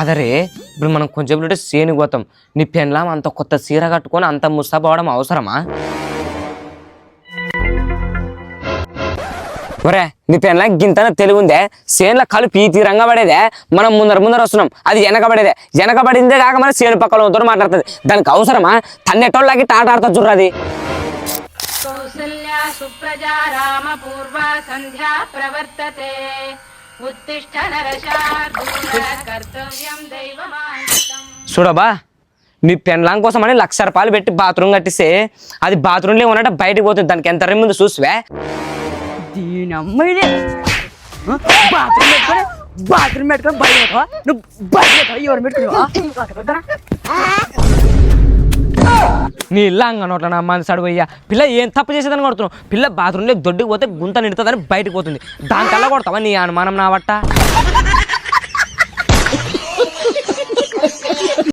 కాదరే. ఇప్పుడు మనం కొంచెం ఉంటే సేనుకి పోతాం. నీ పెన్లాం అంత కొత్త చీర కట్టుకొని అంత ముస్తాపోవడం అవసరమా? ఒరే నీ పెన్లా గింతన తెలివిందే సేన్ల కలుపు ఈ తీరంగా పడేదే. మనం ముందర ముందర వస్తున్నాం. అది వెనకబడేదే. వెనకబడిందే కాక మన సేను పక్కల ఉందో మాట్లాడుతుంది. దానికి అవసరమా? తన్నెటోళ్ళకి టాటాడుతా చూర్రది చూడరాది కౌసల్యా సుప్రజా రామ పూర్వ సంధ్యా ప్రవర్తతే. చూడబా మీ పెన్లాం కోసం అని లక్ష రూపాయలు పెట్టి బాత్రూమ్ కట్టిస్తే అది బాత్రూంలో ఉన్నట్టు బయటకు పోతుంది దానికి ఎంత ముందు చూసివే? బాత్రూమ్ పెట్టుకొని బాత్రూమ్ పెట్టుకొని బయట నువ్వు బయట ఎవరు పెట్టుకున్నావా? నీ ఇల్లు అంగనోట్ల నా మన పోయ్యా పిల్ల ఏం తప్పు చేసేదని కొడుతున్నావు? పిల్ల బాత్రూంలో దొడ్డుకు పోతే గుంత నిడుతుందని బయటకు పోతుంది. దానికల్లా కొడతావా నీ అనుమానం నా బట్ట